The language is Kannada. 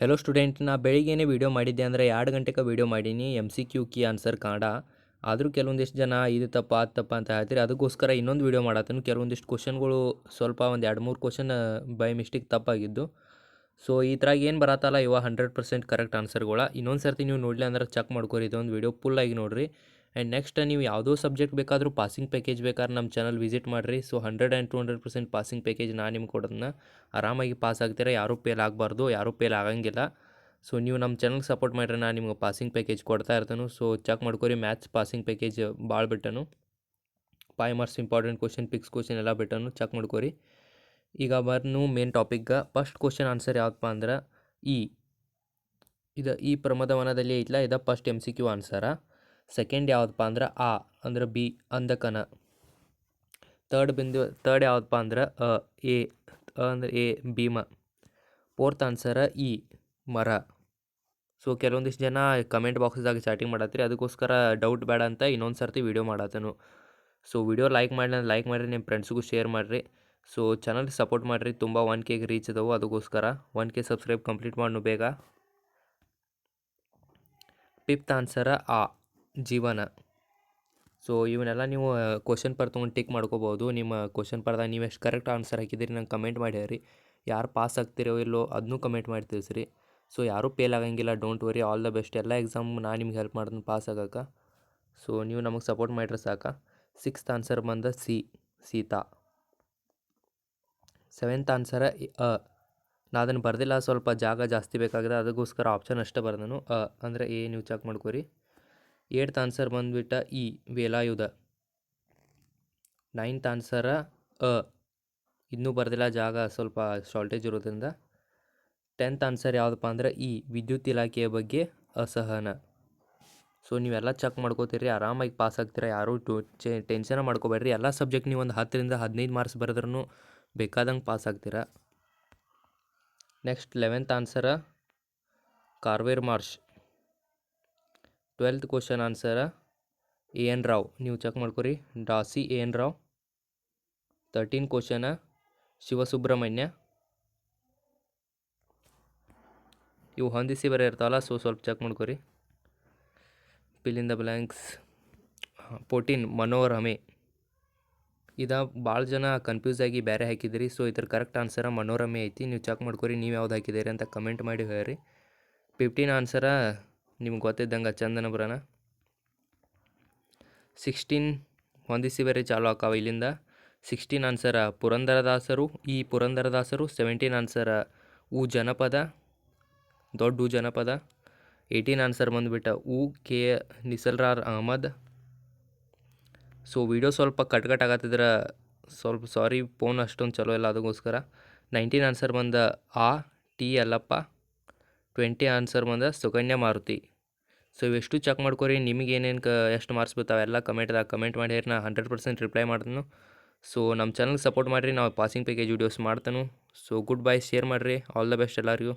ಹೆಲೋ ಸ್ಟೂಡೆಂಟ್ ನಾ ಬೆಳಿಗ್ಗೆನೇ ವೀಡಿಯೋ ಮಾಡಿದ್ದೆ ಅಂದರೆ ಎರಡು ಗಂಟೆಗೆ ವೀಡಿಯೋ ಮಾಡೀನಿ ಎಂ ಸಿ ಕ್ಯೂ ಕಿ ಆನ್ಸರ್ ಕನ್ನಡ. ಆದರೂ ಕೆಲವೊಂದಿಷ್ಟು ಜನ ಇದು ತಪ್ಪ, ಅದು ತಪ್ಪ ಅಂತ ಹೇಳ್ತೀರಿ. ಅದಕ್ಕೋಸ್ಕರ ಇನ್ನೊಂದು ವೀಡಿಯೋ ಮಾಡತ್ತೇನೆ. ಕೆಲವೊಂದಿಷ್ಟು ಕ್ವಶನ್ಗಳು ಸ್ವಲ್ಪ ಒಂದು ಎರಡು ಮೂರು ಕ್ವಶನ್ ಬೈ ಮಿಸ್ಟೇಕ್ ತಪ್ಪಾಗಿದ್ದು. ಸೊ ಈ ಥರ ಏನು ಬರತ್ತಲ್ಲ ಇವಾಗ ಹಂಡ್ರೆಡ್ ಪರ್ಸೆಂಟ್ ಕರೆಕ್ಟ್ ಆನ್ಸರ್ಗಳ ಇನ್ನೊಂದು ಸರ್ತಿ ನೀವು ನೋಡಲಿ ಅಂದ್ರೆ ಚೆಕ್ ಮಾಡ್ಕೊರಿ, ಇದೊಂದು ವೀಡಿಯೋ ಫುಲ್ಲಾಗಿ ನೋಡಿರಿ. ಆ್ಯಂಡ್ ನೆಕ್ಸ್ಟ್ ನೀವು ಯಾವುದೋ ಸಬ್ಜೆಕ್ಟ್ ಬೇಕಾದರೂ ಪಾಸಿಂಗ್ ಪ್ಯಾಕೇಜ್ ಬೇಕಾದ್ರೆ ನಮ್ಮ ಚಾನಲ್ ವಿಸಿಟ್ ಮಾಡಿರಿ. So hundred and two hundred percent passing package ನಾನು ನಿಮ್ಗೆ ಕೊಡೋದನ್ನ ಆರಾಮಾಗಿ ಪಾಸ್ ಆಗ್ತೀರಾ, ಯಾರೂ ಫೇಲ್ ಆಗಬಾರ್ದು, ಯಾರೂ ಫೇಲ್ ಆಗಂಗಿಲ್ಲ. ಸೊ ನೀವು ನಮ್ಮ ಚಾನಲ್ಗೆ ಸಪೋರ್ಟ್ ಮಾಡಿರಿ, ನಾನು ನಿಮ್ಗೆ ಪಾಸಿಂಗ್ ಪ್ಯಾಕೇಜ್ ಕೊಡ್ತಾ ಇರ್ತಾನು. ಸೊ ಚೆಕ್ ಮಾಡ್ಕೊರಿ ಮ್ಯಾಥ್ಸ್ ಪಾಸಿಂಗ್ ಪ್ಯಾಕೇಜ್ ಭಾಳ ಬಿಟ್ಟನು. Five marks important question picks question ಎಲ್ಲ ಬಿಟ್ಟನು ಚೆಕ್ ಮಾಡ್ಕೊರಿ. ಈಗ ಬರ್ನು ಮೇನ್ ಟಾಪಿಕ್ಗೆ ಫಸ್ಟ್ ಕ್ವಶನ್ ಆನ್ಸರ್ ಯಾವತ್ತಪ್ಪ ಅಂದ್ರೆ, ಈ, ಇದು ಈ ಪ್ರಮದವನದಲ್ಲಿ ಇಲ್ಲ ಇದು first M C Q answer second ಯಾವುದಪ್ಪ ಅಂದ್ರೆ ಆ ಅಂದ್ರೆ ಬಿ ಅಂದಕನ. ತರ್ಡ್ ಬಿಂದು ತರ್ಡ್ ಯಾವುದಪ್ಪ ಅಂದ್ರೆ ಅ, ಎ ಅಂದ್ರೆ ಎ, ಭೀಮ. ಫೋರ್ತ್ ಆನ್ಸರ ಇ, ಮರ. ಸೊ ಕೆಲವೊಂದಿಷ್ಟು ಜನ ಕಮೆಂಟ್ ಬಾಕ್ಸ್ದಾಗ ಚಾಟಿಂಗ್ ಮಾಡತ್ತೀರಿ ಅದಕ್ಕೋಸ್ಕರ ಡೌಟ್ ಬೇಡ ಅಂತ ಇನ್ನೊಂದು ಸರ್ತಿ ವೀಡಿಯೋ ಮಾಡತ್ತನು. ಸೊ ವಿಡಿಯೋ ಲೈಕ್ ಮಾಡಿ ಲೈಕ್ ಮಾಡಿರಿ ನಿಮ್ಮ ಫ್ರೆಂಡ್ಸ್ಗೂ ಶೇರ್ ಮಾಡಿರಿ. ಸೊ ಚಾನಲ್ ಸಪೋರ್ಟ್ ಮಾಡಿರಿ, ತುಂಬ ಒನ್ ಕೆಗೆ ರೀಚ್ ಅದಾವು, ಅದಕ್ಕೋಸ್ಕರ ಒನ್ ಕೆ ಸಬ್ಸ್ಕ್ರೈಬ್ ಕಂಪ್ಲೀಟ್ ಮಾಡು ಬೇಗ. ಫಿಫ್ತ್ ಆನ್ಸರ ಆ. ಜೀವನ. ಸೊ ಇವನ್ನೆಲ್ಲ ನೀವು ಕ್ವಶನ್ ಪರ್ ತೊಗೊಂಡು ಟಿಕ್ ಮಾಡ್ಕೋಬೋದು. ನಿಮ್ಮ ಕ್ವಶನ್ ಪರ್ದಾಗ ನೀವು ಎಷ್ಟು ಕರೆಕ್ಟ್ ಆನ್ಸರ್ ಹಾಕಿದ್ದೀರಿ ನಂಗೆ ಕಮೆಂಟ್ ಮಾಡಿ ಯಾರು ಪಾಸ್ ಆಗ್ತಿರೋ ಇಲ್ಲೋ ಅದನ್ನೂ ಕಮೆಂಟ್ ಮಾಡಿ ತಿಳಿಸ್ರಿ. ಸೊ ಯಾರೂ ಫೇಲ್ ಆಗಂಗಿಲ್ಲ. Don't worry all the best ಎಲ್ಲ ಎಕ್ಸಾಮ್ ನಾನು ನಿಮ್ಗೆ ಹೆಲ್ಪ್ ಮಾಡ್ತೀನಿ ಪಾಸ್ ಆಗಕ್ಕೆ. ಸೊ ನೀವು ನಮಗೆ ಸಪೋರ್ಟ್ ಮಾಡಿರಿ ಸಾಕ. ಸಿಕ್ಸ್ತ್ ಆನ್ಸರ್ ಬಂದ ಸಿ ಸೀತಾ. ಸೆವೆಂತ್ ಆನ್ಸರ ಅ. ನಾ ಅದನ್ನು ಬರ್ದಿಲ್ಲ. ಸ್ವಲ್ಪ ಜಾಗ ಜಾಸ್ತಿ ಬೇಕಾಗಿದೆ. ಅದಕ್ಕೋಸ್ಕರ ಆಪ್ಷನ್ ಅಷ್ಟೇ ಬರ್ದನು. ಅ, ಅಂದರೆ ಎ ನೀವು ಚೆಕ್ ಮಾಡ್ಕೊರಿ. ಏಟ್ತ್ ಆನ್ಸರ್ ಬಂದುಬಿಟ್ಟ ಇ, ವೇಲಾಯುಧ. ನೈನ್ತ್ ಆನ್ಸರ ಅ. ಇನ್ನೂ ಬರ್ದಿಲ್ಲ ಜಾಗ, ಸ್ವಲ್ಪ ಶಾರ್ಟೇಜ್ ಇರೋದ್ರಿಂದ. ಟೆಂತ್ ಆನ್ಸರ್ ಯಾವುದಪ್ಪ ಅಂದ್ರೆ ಇ, ವಿದ್ಯುತ್ ಇಲಾಖೆಯ ಬಗ್ಗೆ ಅಸಹನ. ಸೊ ನೀವೆಲ್ಲ ಚೆಕ್ ಮಾಡ್ಕೋತೀರಿ, ಆರಾಮಾಗಿ ಪಾಸ್ ಆಗ್ತೀರಾ, ಯಾರೂ ಟು ಚೆ ಟೆನ್ಷನ್ ಮಾಡ್ಕೋಬೇಡ್ರಿ. ಎಲ್ಲ ಸಬ್ಜೆಕ್ಟ್ ನೀವು ಒಂದು ಹತ್ತರಿಂದ ಹದಿನೈದು ಮಾರ್ಕ್ಸ್ ಬರೆದ್ರೂ ಬೇಕಾದಂಗೆ ಪಾಸ್ ಆಗ್ತೀರಾ. ನೆಕ್ಸ್ಟ್ ಲೆವೆಂತ್ ಆನ್ಸರ ಕಾರ್ವೇರ್ Marsh twelfth question answer A N Rao ನೀವು ಚೆಕ್ ಮಾಡ್ಕೊರಿ. ಡಾಸಿ A N Rao thirteenth question Shivasubrahmanya ಇವು ಹೊಂದಿಸಿ ಬರೀ ಇರ್ತಾವಲ್ಲ ಸೊ ಸ್ವಲ್ಪ ಚೆಕ್ ಮಾಡ್ಕೊರಿ. Fill in the blanks fourteen Manohar ಹಮೆ ಇದು ಭಾಳ ಜನ ಕನ್ಫ್ಯೂಸ್ ಆಗಿ ಬೇರೆ ಹಾಕಿದಿರಿ ಸೊ ಇದ್ರ ಕರೆಕ್ಟ್ ಆನ್ಸರ ಮನೋರಮೆ ಐತಿ. ನೀವು ಚೆಕ್ ಮಾಡ್ಕೊರಿ, ನೀವು ಯಾವ್ದು ಹಾಕಿದ್ದೀರಿ ಅಂತ ಕಮೆಂಟ್ ಮಾಡಿ ಹೇಳ್ರಿ. ಫಿಫ್ಟೀನ್ ಆನ್ಸರ ನಿಮ್ಗೆ ಗೊತ್ತಿದ್ದಂಗೆ ಚಂದನಬ್ರನ ಸಿಕ್ಸ್ಟೀನ್ ಹೊಂದಿಸಿ ಬೇರೆ ಚಾಲು ಆಕಾವ ಇಲ್ಲಿಂದ. ಸಿಕ್ಸ್ಟೀನ್ ಆನ್ಸರ ಪುರಂದರದಾಸರು, ಈ ಪುರಂದರದಾಸರು ಸೆವೆಂಟೀನ್ ಆನ್ಸರ ಉ ಜನಪದ, ದೊಡ್ಡ ಉ ಜನಪದ. ಏಯ್ಟೀನ್ ಆನ್ಸರ್ ಬಂದುಬಿಟ್ಟ ಉ K Nisar Ahmad. So video ಸ್ವಲ್ಪ ಕಟ್ ಕಟ್ ಆಗತ್ತಿದ್ರೆ ಸ್ವಲ್ಪ ಸಾರಿ ಫೋನ್ ಅಷ್ಟೊಂದು ಚಲೋ ಇಲ್ಲ ಅದಕ್ಕೋಸ್ಕರ. ನೈನ್ಟೀನ್ ಆನ್ಸರ್ ಬಂದ ಆ ಟಿ ಅಲ್ಲಪ್ಪ ಟ್ವೆಂಟಿ ಆನ್ಸರ್ ಬಂದ ಸುಕನ್ಯಾ ಮಾರುತಿ. ಸೊ ಇವೆಷ್ಟು ಚೆಕ್ ಮಾಡ್ಕೊರಿ, ನಿಮಗೆ ಏನೇನು ಕ, ಎಷ್ಟು ಮಾರ್ಕ್ಸ್ ಬರ್ತಾವೆ ಎಲ್ಲ ಕಮೆಂಟ್ದಾಗ ಕಮೆಂಟ್ ಮಾಡಿ ನಾ ಹಂಡ್ರೆಡ್ ಪರ್ಸೆಂಟ್ ರಿಪ್ಲೈ ಮಾಡ್ತಾನು. ಸೊ ನಮ್ಮ ಚಾನಲ್ಗೆ ಸಪೋರ್ಟ್ ಮಾಡಿರಿ, ನಾವು ಪಾಸಿಂಗ್ ಪ್ಯಾಕೇಜ್ ವೀಡಿಯೋಸ್ ಮಾಡ್ತಾನು. ಸೊ ಗುಡ್ ಬೈ ಶೇರ್ ಮಾಡಿರಿ ಆಲ್ ದ ಬೆಸ್ಟ್ ಎಲ್ಲರಿಗೂ.